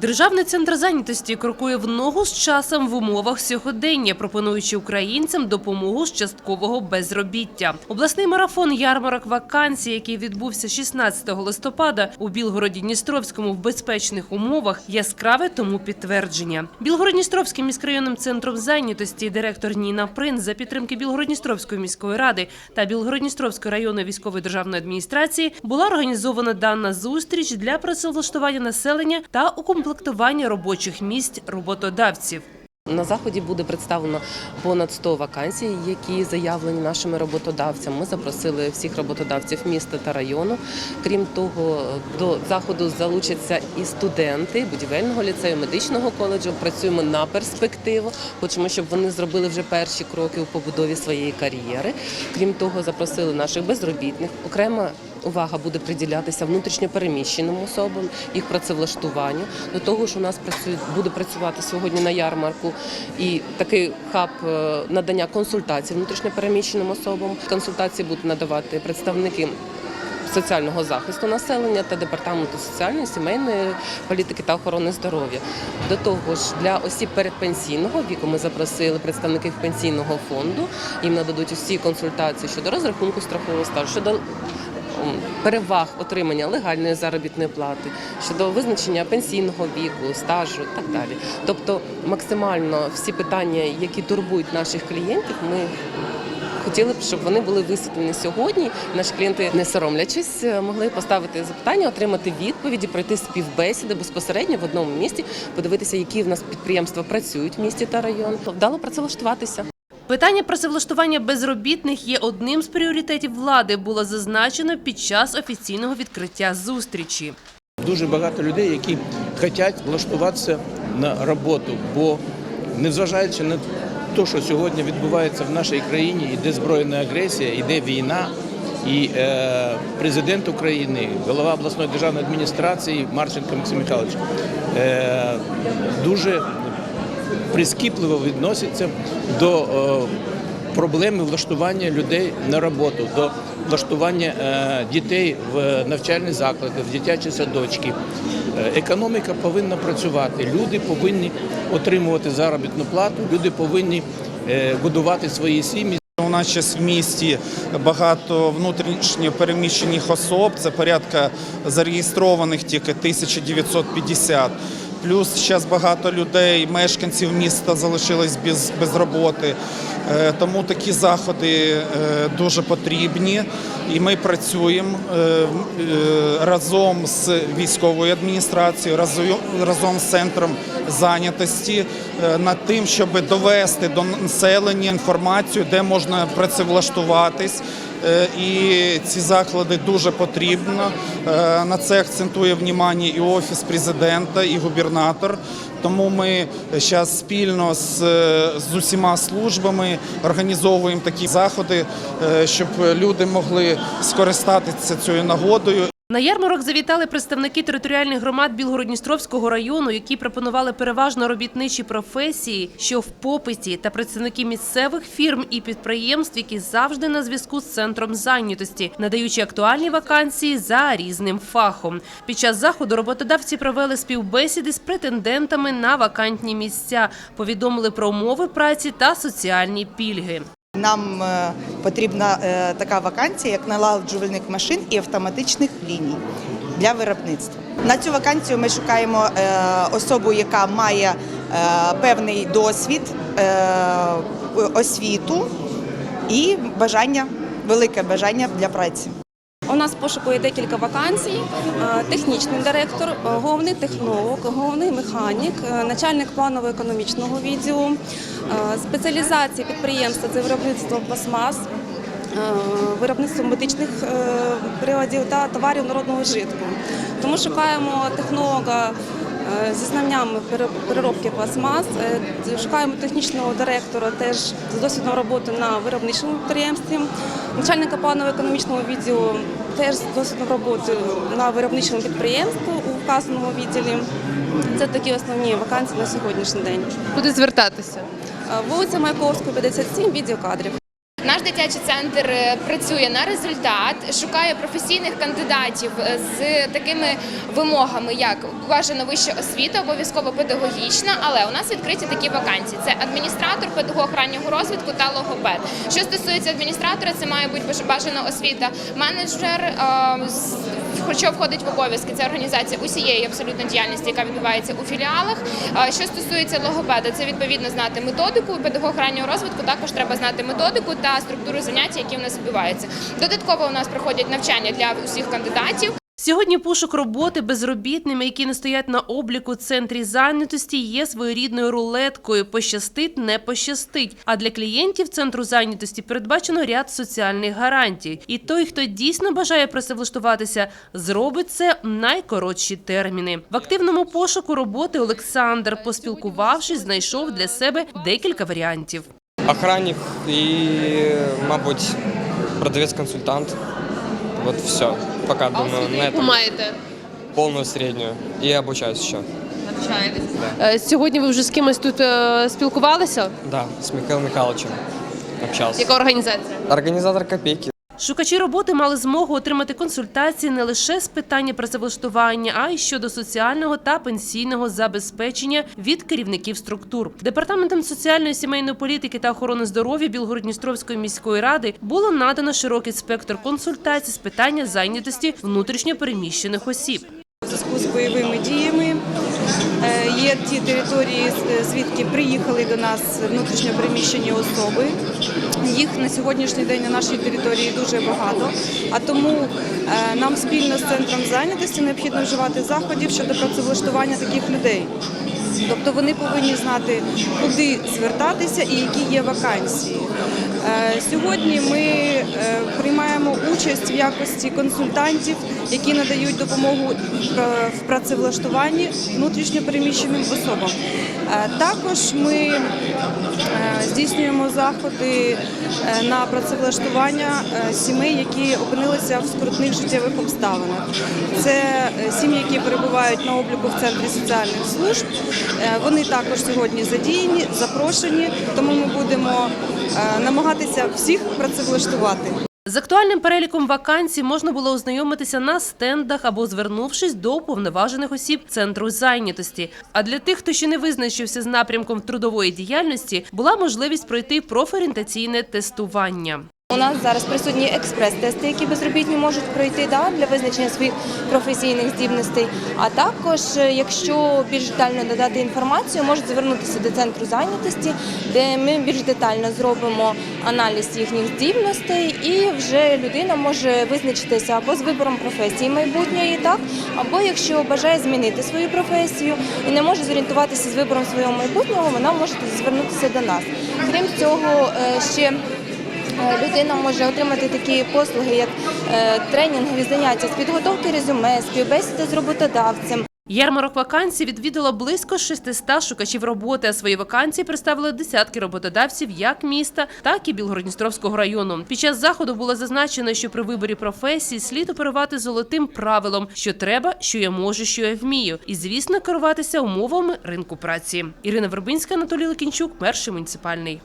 Державний центр зайнятості крокує в ногу з часом в умовах сьогодення, пропонуючи українцям допомогу з часткового безробіття. Обласний марафон ярмарок вакансій, який відбувся 16 листопада у Білгороді-Дністровському в безпечних умовах, яскраве тому підтвердження. Білгород-Дністровським міськрайонним центром зайнятості директор Ніна Принц за підтримки Білгород-Дністровської міської ради та Білгород-Дністровської районної військової державної адміністрації була організована дана зустріч для працевлаштування населення та укомплектування робочих місць роботодавців. На заході буде представлено понад 100 вакансій, які заявлені нашими роботодавцями. Ми запросили всіх роботодавців міста та району. Крім того, до заходу залучаться і студенти будівельного ліцею, медичного коледжу. Працюємо на перспективу. Хочемо, щоб вони зробили вже перші кроки у побудові своєї кар'єри. Крім того, запросили наших безробітних. Окрема увага буде приділятися внутрішньопереміщеним особам, їх працевлаштуванню. До того ж, у нас буде працювати сьогодні на ярмарку і такий хаб е, надання консультацій внутрішньопереміщеним особам. Консультації будуть надавати представники. Соціального захисту населення та департаменту соціальної сімейної політики та охорони здоров'я. До того ж, для осіб передпенсійного віку ми запросили представників пенсійного фонду. Їм нададуть усі консультації щодо розрахунку страхового стажу, щодо переваг отримання легальної заробітної плати, щодо визначення пенсійного віку, стажу і так далі. Тобто, максимально всі питання, які турбують наших клієнтів, ми хотіли б, щоб вони були висвітлені сьогодні. Наші клієнти, не соромлячись, могли поставити запитання, отримати відповіді, пройти співбесіди безпосередньо в одному місті, подивитися, які в нас підприємства працюють в місті та район. Вдало працевлаштуватися. Питання працевлаштування безробітних є одним з пріоритетів влади. Було зазначено під час офіційного відкриття зустрічі. Дуже багато людей, які хочуть влаштуватися на роботу, бо незважаючи на те, що сьогодні відбувається в нашій країні, іде збройна агресія, іде війна, і е, президент України, голова обласної державної адміністрації Марченко Максим Михайлович е, дуже прискіпливо відноситься до е, проблеми влаштування людей на роботу, до влаштування е, дітей в навчальні заклади, в дитячі садочки. Е, Економіка повинна працювати, люди повинні отримувати заробітну плату, люди повинні годувати свої сім'ї. У нас зараз в місті багато внутрішньо переміщених особ, це порядка зареєстрованих тільки 1950. Плюс зараз багато людей, мешканців міста залишились без, без роботи. Е, Тому такі заходи е, дуже потрібні. І ми працюємо е, разом з військовою адміністрацією, разом- з центром зайнятості над тим, щоб довести до населення інформацію, де можна працевлаштуватись. Е, І ці заклади дуже потрібно. Е, На це акцентує внімання і офіс президента, і губернатор. Тому ми зараз спільно з, е, з усіма службами організовуємо такі заходи, щоб люди могли скористатися цією нагодою. На ярмарок завітали представники територіальних громад Білгород-Дністровського району, які пропонували переважно робітничі професії, що в попиті, та представники місцевих фірм і підприємств, які завжди на зв'язку з центром зайнятості, надаючи актуальні вакансії за різним фахом. Під час заходу роботодавці провели співбесіди з претендентами на вакантні місця, повідомили про умови праці та соціальні пільги. Нам е, потрібна е, така вакансія, як налагоджувальник машин і автоматичних ліній для виробництва. На цю вакансію ми шукаємо е, особу, яка має певний досвід, освіту і бажання, велике бажання для праці. У нас пошукує декілька вакансій: Е, технічний директор, е, головний технолог, головний механік, е, начальник планово-економічного відділу, спеціалізації підприємства це виробництво пластмас, виробництво медичних приладів та товарів народного житку. Тому шукаємо технолога. Е, Зі знаннями переробки пластмас, Е, шукаємо технічного директора теж з досвідом роботи на виробничому підприємстві, начальника планово-економічного відділу теж з досвідом роботи на виробничому підприємстві у вказаному відділі. Це такі основні вакансії на сьогоднішній день. Куди звертатися? Е, Вулиця Маяковського, 57, відділ кадрів. Наш дитячий центр е, працює на результат, шукає професійних кандидатів е, з такими вимогами, як бажано вища освіта, обов'язково педагогічна, але у нас відкриті такі вакансії: це адміністратор, педагог раннього розвитку та логопед. Що стосується адміністратора, це має бути бажана освіта, менеджер, е, що входить в обов'язки, це організація усієї абсолютно діяльності, яка відбувається у філіалах. Що стосується логопеда, це відповідно знати методику. Педагог раннього розвитку також треба знати методику та структуру занять, які в нас відбуваються. Додатково у нас проходять навчання для усіх кандидатів. Сьогодні пошук роботи безробітними, які не стоять на обліку центрі зайнятості, є своєрідною рулеткою. Пощастить, не пощастить. А для клієнтів центру зайнятості передбачено ряд соціальних гарантій. І той, хто дійсно бажає працевлаштуватися, зробить це в найкоротші терміни. В активному пошуку роботи Олександр, поспілкувавшись, знайшов для себе декілька варіантів. Охранник і, мабуть, продавець-консультант. Вот все. Пока думаю на этом. маєте? Полную среднюю. И обучаюсь еще. Е, Сьогодні ви вже з кимось тут е, спілкувалися? Да, с Михаилом Михайловичем общался. організація? Организатор копейки. Шукачі роботи мали змогу отримати консультації не лише з питання працевлаштування, а й щодо соціального та пенсійного забезпечення від керівників структур. Департаментом соціальної сімейної політики та охорони здоров'я Білгородністровської міської ради було надано широкий спектр консультацій з питання зайнятості внутрішньо переміщених осіб. Зв'язку з бойовими діями є ті території, звідки приїхали до нас внутрішньо переміщені особи. Їх на сьогоднішній день на нашій території дуже багато. А тому е, нам спільно з центром зайнятості необхідно вживати заходів щодо працевлаштування таких людей. Тобто вони повинні знати, куди звертатися і які є вакансії. Е, Сьогодні ми е, приймаємо участь в якості консультантів, які надають допомогу е, в працевлаштуванні внутрішньопереміщеним особам. Також ми здійснюємо заходи на працевлаштування сімей, які опинилися в скрутних життєвих обставинах. Це сім'ї, які перебувають на обліку в центрі соціальних служб. Е, Вони також сьогодні задіяні, запрошені, тому ми будемо е, намагатися всіх працевлаштувати. З актуальним переліком вакансій можна було ознайомитися на стендах або звернувшись до уповноважених осіб центру зайнятості. А для тих, хто ще не визначився з напрямком трудової діяльності, була можливість пройти профорієнтаційне тестування. У нас зараз присутні експрес-тести, які безробітні можуть пройти да, для визначення своїх професійних здібностей. А також, е, якщо більш детально надати інформацію, можуть звернутися до центру зайнятості, де ми більш детально зробимо аналіз їхніх здібностей, і вже людина може визначитися або з вибором професії майбутньої, так або якщо бажає змінити свою професію і не може зорієнтуватися з вибором свого майбутнього, вона може співзвернутися до нас. Крім цього, е, ще Людина може отримати такі послуги, як е, тренінгові заняття з підготовки резюме, співбесіда з роботодавцем. Ярмарок вакансій відвідало близько 600 шукачів роботи, а свої вакансії представили десятки роботодавців як міста, так і Білгородністровського району. Під час заходу було зазначено, що при виборі професії слід оперувати золотим правилом, що треба, що я можу, що я вмію, і звісно керуватися умовами ринку праці. Ірина Вербинська, Анатолій Ликінчук, перший муніципальний.